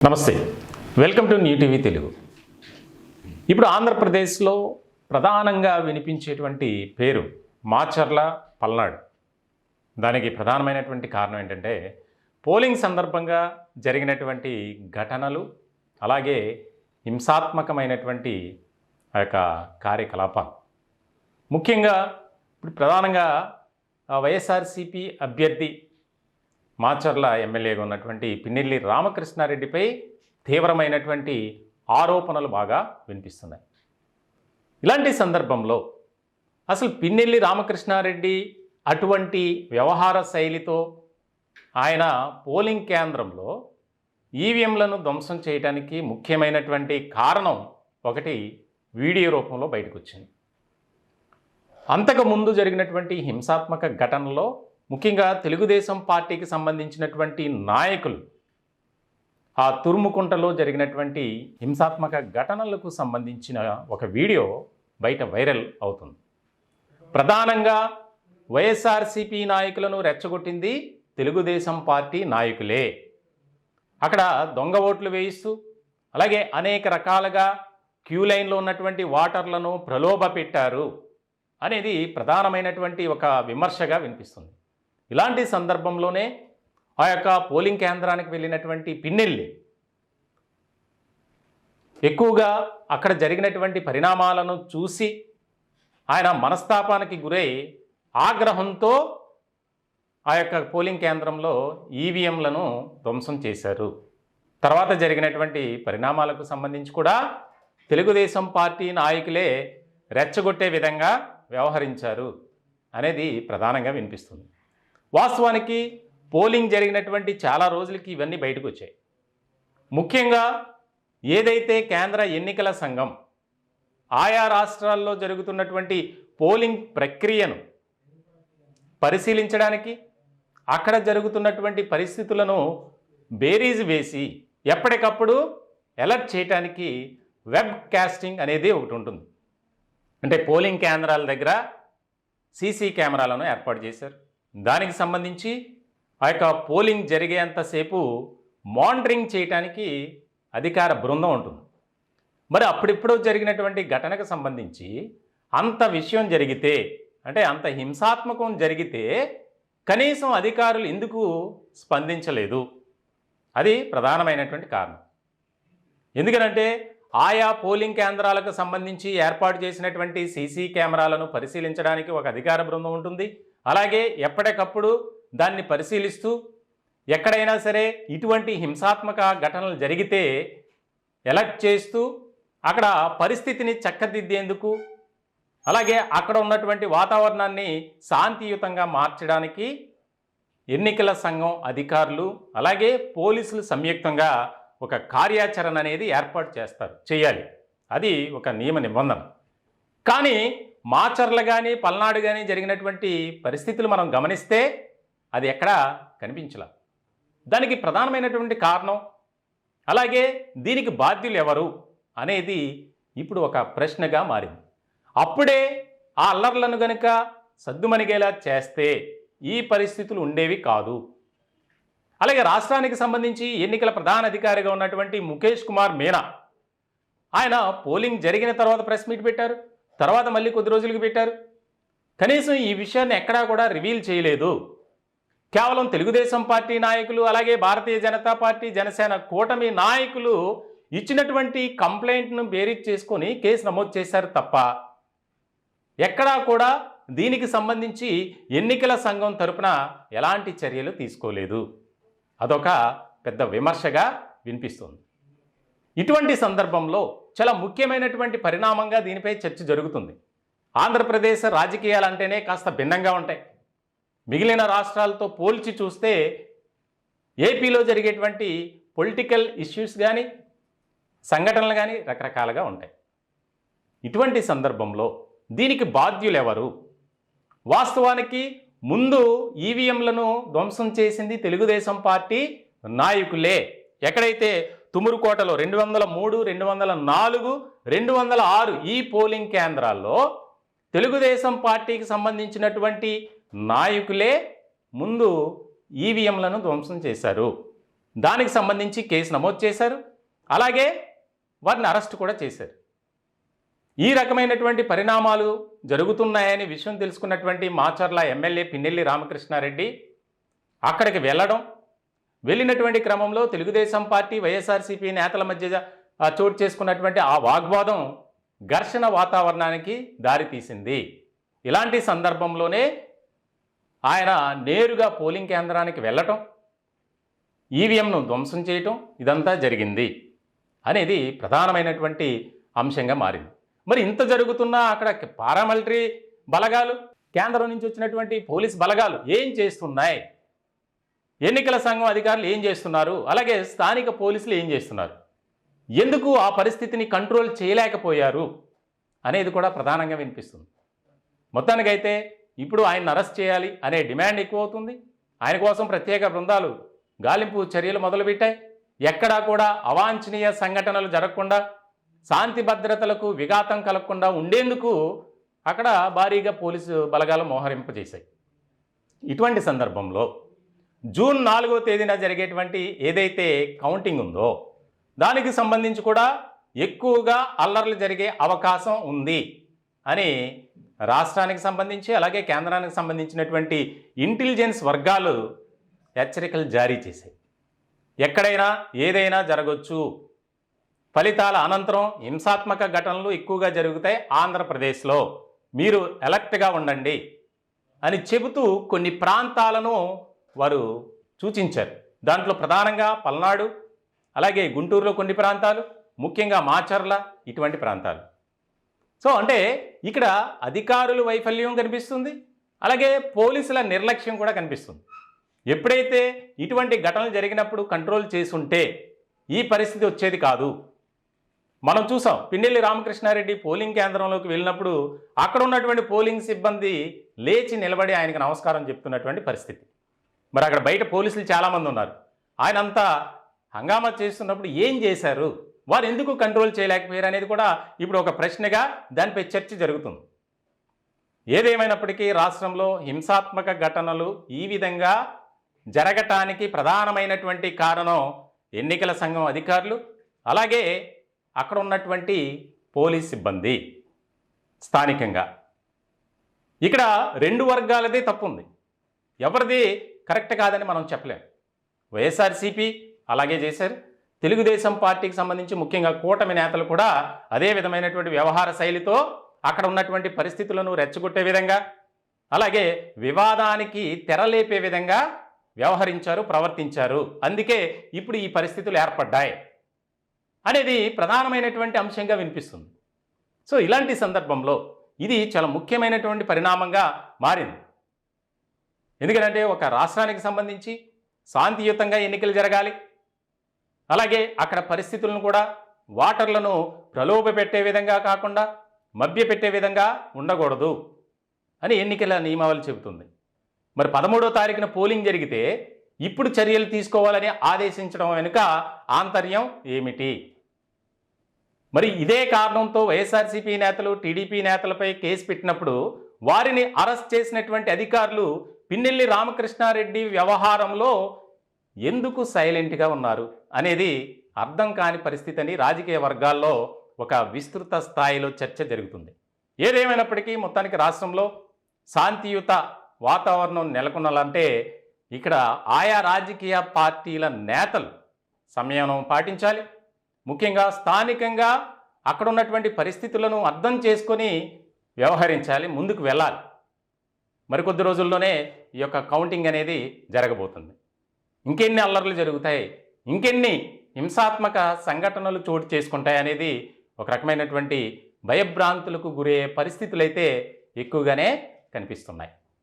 నమస్తే. Welcome to new TV Telugu ఇప్పుడు ఆంధ్రప్రదేశ్లో ప్రధానంగా వినిపించేటువంటి పేరు మాచర్ల పల్నాడు. దానికి ప్రధానమైనటువంటి కారణం ఏంటంటే పోలింగ్ సందర్భంగా జరిగినటువంటి ఘటనలు అలాగే హింసాత్మకమైనటువంటి ఆ యొక్క కార్యకలాపాలు. ముఖ్యంగా ఇప్పుడు ప్రధానంగా వైఎస్ఆర్సిపి అభ్యర్థి మాచర్ల ఎమ్మెల్యేగా ఉన్నటువంటి పిన్నెల్లి రామకృష్ణారెడ్డిపై తీవ్రమైనటువంటి ఆరోపణలు బాగా వినిపిస్తున్నాయి. ఇలాంటి సందర్భంలో అసలు పిన్నెల్లి రామకృష్ణారెడ్డి అటువంటి వ్యవహార శైలితో ఆయన పోలింగ్ కేంద్రంలో ఈవీఎంలను ధ్వంసం చేయడానికి ముఖ్యమైనటువంటి కారణం ఒకటి వీడియో రూపంలో బయటకు వచ్చింది అంతకుముందు జరిగినటువంటి హింసాత్మక ఘటనలో ముఖ్యంగా తెలుగుదేశం పార్టీకి సంబంధించినటువంటి నాయకులు ఆ తురుముకుంటలో జరిగినటువంటి హింసాత్మక ఘటనలకు సంబంధించిన ఒక వీడియో బయట వైరల్ అవుతుంది. ప్రధానంగా వైఎస్ఆర్సీపీ నాయకులను రెచ్చగొట్టింది తెలుగుదేశం పార్టీ నాయకులే. అక్కడ దొంగ ఓట్లు వేయిస్తూ అలాగే అనేక రకాలుగా క్యూ లైన్లో ఉన్నటువంటి వాటర్లను ప్రలోభ పెట్టారు అనేది ప్రధానమైనటువంటి ఒక విమర్శగా వినిపిస్తుంది. ఇలాంటి సందర్భంలోనే ఆ యొక్క పోలింగ్ కేంద్రానికి వెళ్ళినటువంటి పిన్నెల్లి ఎక్కువగా అక్కడ జరిగినటువంటి పరిణామాలను చూసి ఆయన మనస్తాపానికి గురై ఆగ్రహంతో ఆ యొక్క పోలింగ్ కేంద్రంలో ఈవీఎంలను ధ్వంసం చేశారు. తర్వాత జరిగినటువంటి పరిణామాలకు సంబంధించి కూడా తెలుగుదేశం పార్టీ నాయకులే రెచ్చగొట్టే విధంగా వ్యవహరించారు అనేది ప్రధానంగా వినిపిస్తుంది. వాస్తవానికి పోలింగ్ జరిగినటువంటి చాలా రోజులకి ఇవన్నీ బయటకు వచ్చాయి ముఖ్యంగా ఏదైతే కేంద్ర ఎన్నికల సంఘం ఆయా రాష్ట్రాల్లో జరుగుతున్నటువంటి పోలింగ్ ప్రక్రియను పరిశీలించడానికి అక్కడ జరుగుతున్నటువంటి పరిస్థితులను బేరీజ్ వేసి ఎప్పటికప్పుడు ఎలర్ట్ చేయడానికి వెబ్ కాస్టింగ్ అనేది ఒకటి ఉంటుంది. అంటే పోలింగ్ కేంద్రాల దగ్గర సీసీ కెమెరాలను ఏర్పాటు చేశారు. దానికి సంబంధించి ఆ యొక్క పోలింగ్ జరిగేంతసేపు మానిటరింగ్ చేయటానికి అధికార బృందం ఉంటుంది. మరి అప్పుడిప్పుడు జరిగినటువంటి ఘటనకు సంబంధించి అంత విషయం జరిగితే అంటే అంత హింసాత్మకం జరిగితే కనీసం అధికారులు ఎందుకు స్పందించలేదు? అది ప్రధానమైనటువంటి కారణం. ఎందుకనంటే ఆయా పోలింగ్ కేంద్రాలకు సంబంధించి ఏర్పాటు చేసినటువంటి సీసీ కెమెరాలను పరిశీలించడానికి ఒక అధికార బృందం ఉంటుంది. అలాగే ఎప్పటికప్పుడు దాన్ని పరిశీలిస్తూ ఎక్కడైనా సరే ఇటువంటి హింసాత్మక ఘటనలు జరిగితే ఎలర్ట్ చేస్తూ అక్కడ పరిస్థితిని చక్కదిద్దేందుకు అలాగే అక్కడ ఉన్నటువంటి వాతావరణాన్ని శాంతియుతంగా మార్చడానికి ఎన్నికల సంఘం అధికారులు అలాగే పోలీసులు సంయుక్తంగా ఒక కార్యాచరణ అనేది ఏర్పాటు చేస్తారు చేయాలి. అది ఒక నియమ నిబంధన. కానీ మాచర్ల కానీ పల్నాడు కానీ జరిగినటువంటి పరిస్థితులు మనం గమనిస్తే అది ఎక్కడా కనిపించలా. దానికి ప్రధానమైనటువంటి కారణం అలాగే దీనికి బాధ్యులు ఎవరు అనేది ఇప్పుడు ఒక ప్రశ్నగా మారింది. అప్పుడే ఆ అల్లర్లను గనుక సద్దుమణిగేలా చేస్తే ఈ పరిస్థితులు ఉండేవి కాదు. అలాగే రాష్ట్రానికి సంబంధించి ఎన్నికల ప్రధాన అధికారిగా ఉన్నటువంటి ముఖేష్ కుమార్ మీనా ఆయన పోలింగ్ జరిగిన తర్వాత ప్రెస్ మీట్ పెట్టారు. తర్వాత మళ్ళీ కొద్ది రోజులకి పెట్టారు. కనీసం ఈ విషయాన్ని ఎక్కడా కూడా రివీల్ చేయలేదు. కేవలం తెలుగుదేశం పార్టీ నాయకులు అలాగే భారతీయ జనతా పార్టీ జనసేన కూటమి నాయకులు ఇచ్చినటువంటి కంప్లైంట్ను బేరీజ్ చేసుకొని కేసు నమోదు చేశారు తప్ప ఎక్కడా కూడా దీనికి సంబంధించి ఎన్నికల సంఘం తరపున ఎలాంటి చర్యలు తీసుకోలేదు. అదొక పెద్ద విమర్శగా వినిపిస్తుంది. ఇటువంటి సందర్భంలో చాలా ముఖ్యమైనటువంటి పరిణామంగా దీనిపై చర్చ జరుగుతుంది. ఆంధ్రప్రదేశ్ రాజకీయాలు అంటేనే కాస్త భిన్నంగా ఉంటాయి. మిగిలిన రాష్ట్రాలతో పోల్చి చూస్తే ఏపీలో జరిగేటువంటి పొలిటికల్ ఇష్యూస్ కానీ సంఘటనలు కానీ రకరకాలుగా ఉంటాయి. ఇటువంటి సందర్భంలో దీనికి బాధ్యులు ఎవరు వాస్తవానికి ముందు ఈవీఎంలను ధ్వంసం చేసింది తెలుగుదేశం పార్టీ నాయకులే. ఎక్కడైతే తుమురుకోటలో రెండు వందల మూడు రెండు వందల నాలుగు రెండు వందల ఆరు ఈ పోలింగ్ కేంద్రాల్లో తెలుగుదేశం పార్టీకి సంబంధించినటువంటి నాయకులే ముందు ఈవీఎంలను ధ్వంసం చేశారు. దానికి సంబంధించి కేసు నమోదు చేశారు. అలాగే వారిని అరెస్ట్ కూడా చేశారు. ఈ రకమైనటువంటి పరిణామాలు జరుగుతున్నాయని విషయం తెలుసుకున్నటువంటి మాచర్ల ఎమ్మెల్యే పిన్నెల్లి రామకృష్ణారెడ్డి అక్కడికి వెళ్ళడం వెళ్ళినటువంటి క్రమంలో తెలుగుదేశం పార్టీ వైఎస్ఆర్సీపీ నేతల మధ్య చోటు చేసుకున్నటువంటి ఆ వాగ్వాదం ఘర్షణ వాతావరణానికి దారితీసింది ఇలాంటి సందర్భంలోనే ఆయన నేరుగా పోలింగ్ కేంద్రానికి వెళ్ళటం ఈవీఎంను ధ్వంసం చేయటం ఇదంతా జరిగింది అనేది ప్రధానమైనటువంటి అంశంగా మారింది. మరి ఇంత జరుగుతున్నా అక్కడ పారామిలిటరీ బలగాలు కేంద్రం నుంచి వచ్చినటువంటి పోలీస్ బలగాలు ఏం చేస్తున్నాయి? ఎన్నికల సంఘం అధికారులు ఏం చేస్తున్నారు? అలాగే స్థానిక పోలీసులు ఏం చేస్తున్నారు? ఎందుకు ఆ పరిస్థితిని కంట్రోల్ చేయలేకపోయారు? అనేది కూడా ప్రధానంగా వినిపిస్తుంది. మొత్తానికైతే ఇప్పుడు ఆయన అరెస్ట్ చేయాలి అనే డిమాండ్ ఎక్కువ అవుతుంది ఆయన కోసం ప్రత్యేక బృందాలు గాలింపు చర్యలు మొదలుపెట్టాయి. ఎక్కడా కూడా అవాంఛనీయ సంఘటనలు జరగకుండా శాంతి భద్రతలకు విఘాతం కలగకుండా ఉండేందుకు అక్కడ భారీగా పోలీసు బలగాలు మోహరింపజేశాయి. ఇటువంటి సందర్భంలో జూన్ నాలుగో తేదీన జరిగేటువంటి ఏదైతే కౌంటింగ్ ఉందో దానికి సంబంధించి కూడా ఎక్కువగా అల్లర్లు జరిగే అవకాశం ఉంది అని రాష్ట్రానికి సంబంధించి అలాగే కేంద్రానికి సంబంధించినటువంటి ఇంటెలిజెన్స్ వర్గాలు హెచ్చరికలు జారీ చేశాయి. ఎక్కడైనా ఏదైనా జరగవచ్చు ఫలితాల అనంతరం హింసాత్మక ఘటనలు ఎక్కువగా జరుగుతాయి ఆంధ్రప్రదేశ్లో. మీరు ఎలక్ట్గా ఉండండి అని చెబుతూ కొన్ని ప్రాంతాలను వారు సూచించారు. దాంట్లో ప్రధానంగా పల్నాడు అలాగే గుంటూరులో కొన్ని ప్రాంతాలు ముఖ్యంగా మాచర్ల ఇటువంటి ప్రాంతాలు. సో అంటే ఇక్కడ అధికారుల వైఫల్యం కనిపిస్తుంది అలాగే పోలీసుల నిర్లక్ష్యం కూడా కనిపిస్తుంది. ఎప్పుడైతే ఇటువంటి ఘటనలు జరిగినప్పుడు కంట్రోల్ చేసుంటే ఈ పరిస్థితి వచ్చేది కాదు. మనం చూసాం పిన్నెల్లి రామకృష్ణారెడ్డి పోలింగ్ కేంద్రంలోకి వెళ్ళినప్పుడు అక్కడ ఉన్నటువంటి పోలింగ్ సిబ్బంది లేచి నిలబడి ఆయనకు నమస్కారం చెప్తున్నటువంటి పరిస్థితి. మరి అక్కడ బయట పోలీసులు చాలామంది ఉన్నారు. ఆయన అంతా హంగామా చేస్తున్నప్పుడు ఏం చేశారు? వారు ఎందుకు కంట్రోల్ చేయలేకపోయారు అనేది కూడా ఇప్పుడు ఒక ప్రశ్నగా దానిపై చర్చ జరుగుతుంది. ఏదేమైనప్పటికీ రాష్ట్రంలో హింసాత్మక ఘటనలు ఈ విధంగా జరగటానికి ప్రధానమైనటువంటి కారణం ఎన్నికల సంఘం అధికారులు అలాగే అక్కడ ఉన్నటువంటి పోలీస్ సిబ్బంది స్థానికంగా. ఇక్కడ రెండు వర్గాలదే తప్పు ఉంది ఎవరిది కరెక్ట్ కాదని మనం చెప్పలేం. వైఎస్ఆర్సీపీ అలాగే చేశారు. తెలుగుదేశం పార్టీకి సంబంధించి ముఖ్యంగా కూటమి నేతలు కూడా అదే విధమైనటువంటి వ్యవహార శైలితో అక్కడ ఉన్నటువంటి పరిస్థితులను రెచ్చగొట్టే విధంగా అలాగే వివాదానికి తెరలేపే విధంగా వ్యవహరించారు ప్రవర్తించారు. అందుకే ఇప్పుడు ఈ పరిస్థితులు ఏర్పడ్డాయి అనేది ప్రధానమైనటువంటి అంశంగా వినిపిస్తుంది. సో ఇలాంటి సందర్భంలో ఇది చాలా ముఖ్యమైనటువంటి పరిణామంగా మారింది. ఎందుకంటే ఒక రాష్ట్రానికి సంబంధించి శాంతియుతంగా ఎన్నికలు జరగాలి. అలాగే అక్కడ పరిస్థితులను కూడా వాటర్లను ప్రలోభ పెట్టే విధంగా కాకుండా మభ్యపెట్టే విధంగా ఉండకూడదు అని ఎన్నికల నియమావళి చెబుతుంది. మరి పదమూడో తారీఖున పోలింగ్ జరిగితే ఇప్పుడు చర్యలు తీసుకోవాలని ఆదేశించడం వెనుక ఆంతర్యం ఏమిటి? మరి ఇదే కారణంతో వైఎస్ఆర్సీపీ నేతలు టీడీపీ నేతలపై కేసు పెట్టినప్పుడు వారిని అరెస్ట్ చేసినటువంటి అధికారులు పిన్నెల్లి రామకృష్ణారెడ్డి వ్యవహారంలో ఎందుకు సైలెంట్గా ఉన్నారు అనేది అర్థం కాని పరిస్థితి అని రాజకీయ వర్గాల్లో ఒక విస్తృత స్థాయిలో చర్చ జరుగుతుంది. ఏదేమైనప్పటికీ మొత్తానికి రాష్ట్రంలో శాంతియుత వాతావరణం నెలకొనాలంటే ఇక్కడ ఆయా రాజకీయ పార్టీల నేతలు సంయమనం పాటించాలి. ముఖ్యంగా స్థానికంగా అక్కడ ఉన్నటువంటి పరిస్థితులను అర్థం చేసుకొని వ్యవహరించాలి ముందుకు వెళ్ళాలి. మరికొద్ది రోజుల్లోనే ఈ యొక్క కౌంటింగ్ అనేది జరగబోతుంది. ఇంకెన్ని అల్లర్లు జరుగుతాయి ఇంకెన్ని హింసాత్మక సంఘటనలు చోటు చేసుకుంటాయి అనేది ఒక రకమైనటువంటి భయభ్రాంతులకు గురయ్యే పరిస్థితులైతే ఎక్కువగానే కనిపిస్తున్నాయి.